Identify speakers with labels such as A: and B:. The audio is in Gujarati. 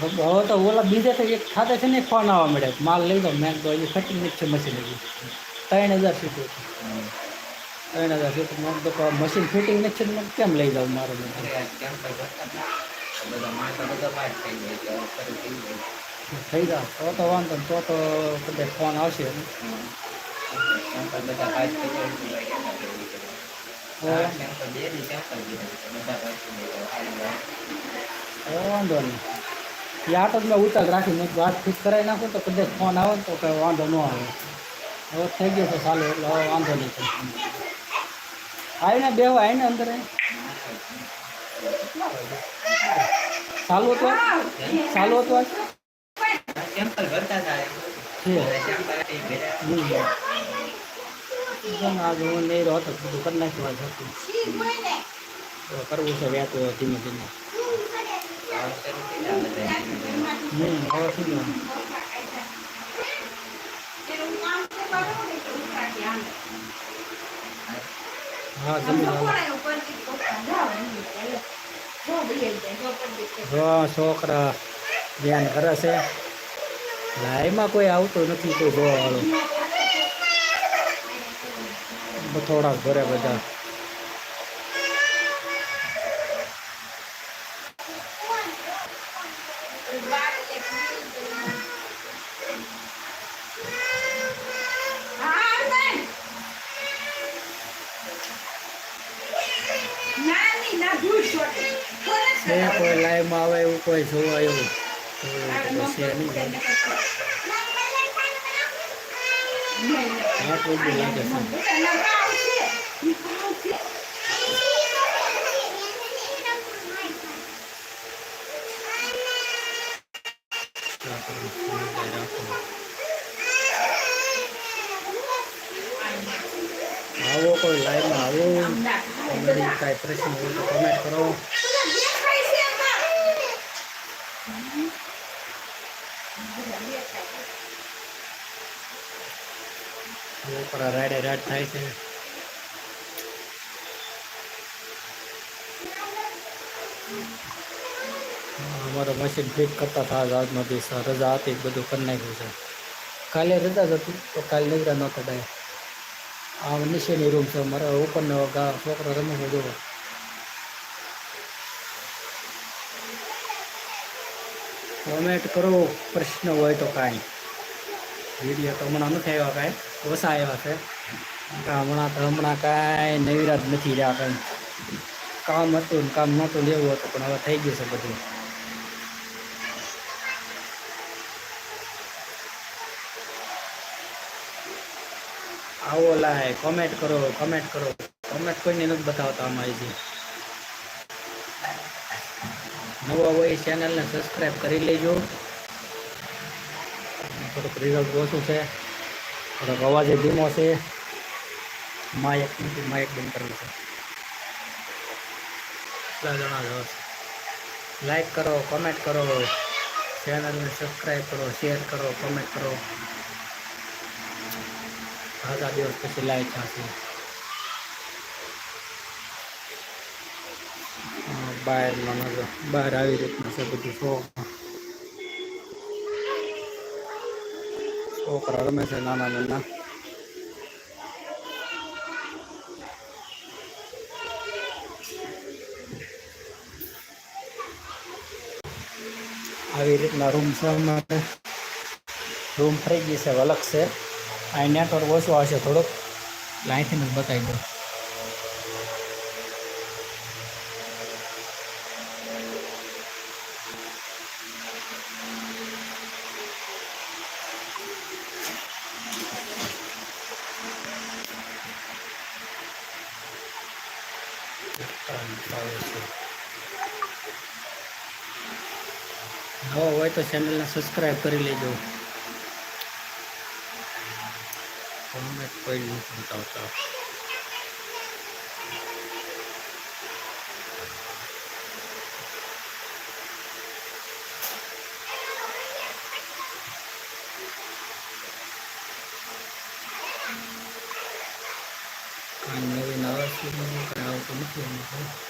A: હવે તો ઓલા બીજે તો એક ખાતે છે ને ફોન આવવા મળે માલ લઈ દો મેં તો હજી ફટી નથી છે મશીન હજી. ત્રણ હજાર સીટું ત્રણ હજાર સીટું. મેં તો મશીન ફિટિંગ નથી છે કેમ લઈ જાઉં મારું
B: થઈ જાવ તો
A: તો વાંધો. તો તો કદાચ ફોન આવશે.
B: બધા
A: વાંધો નહીં. એ આટો મેં ઉતાર રાખી મેં વાત ફિક્સ કરાવી નાખું તો કદાચ ફોન આવે તો કંઈ વાંધો ન આવે. હવે થઈ ગયો છે ચાલો એટલે હવે વાંધો નહીં આવીને બેવા આવીને અંદર. ચાલુ હતો? ચાલુ હતો. છે
B: બધા કેમ પર એ ભેરા.
A: હમ. જેમ નહીં રહ્યો તો બધું કરી નાખ્યું કરવું છે વ્યાતું ધીમે ધીમે
B: થઈ.
A: હમ, હવે શું લેવાનું? હા છોકરા ધ્યાન કરે છે લાઈમાં કોઈ આવતું નથી કોઈ જોવા થોડાક ઘરે બધા. કોઈ લાઈવમાં આવે એવું કોઈ જોવા એવું? છે નહીં હા કોઈ લાગે છે. આવો કોઈ લાઈવમાં આવો. તમારી કાંઈ પ્રશ્ન હોય તો કમેન્ટ કરો. ઉપર રાડે રાડ થાય છે. અમારો મશીન ફિટ કરતા હતા. આજનો દિવસ રજા હતી, બધું કરી નાખ્યું છે. કાલે રજા જ હતી, તો કાલે નજરા ન કઢાય. આ નીચેની રૂમ છે મારા ઉપરનો છોકરો રમે છે જોવો. કોમેન્ટ કરો, પ્રશ્ન હોય તો કાંઈ. વીડિયો તો હમણાં નથી આવ્યા કાંઈ. ઓછા આવ્યા છે. હમણાં તો હમણાં કાંઈ નવીરાત નથી રહ્યા કાંઈ. કામ હતું ને કામ નહોતું લેવું હતું, પણ હવે થઈ ગયું છે બધું. આવો લાય કોમેન્ટ કરો કોમેન્ટ કરો. કોમેન્ટ કોઈને નથી બતાવતા અમારી હજી નવા હોય ચેનલને સબસ્ક્રાઈબ કરી લેજો. થોડુંક રિઝલ્ટ ઓછું છે. થોડોક અવાજે ધીમો છે. માયક માયક બંધ કરવું છે. કેટલા જણા જો લાઈક કરો કોમેન્ટ કરો ચેનલને સબસ્ક્રાઈબ કરો શેર કરો કોમેન્ટ કરો. આધા દિવસ પછી લાઈટ થશે. બહાર નજર બહાર આવી રીતના છે બધું શોખ છોકરા રમે છે, નાના નાના. આવી રીતના રૂમ છે રૂમ થઈ ગઈ છે, અલગ છે. અહીં નેટવર્ક ઓછું આવશે થોડુંક. એટલે અહીંથી જ બતાવી દઉં. નવો હોય તો ચેનલને સબસ્ક્રાઈબ કરી લેજો. કોમેન્ટ કોઈ નથી બતાવતા. કાંઈ નવી નવા આવતું નથી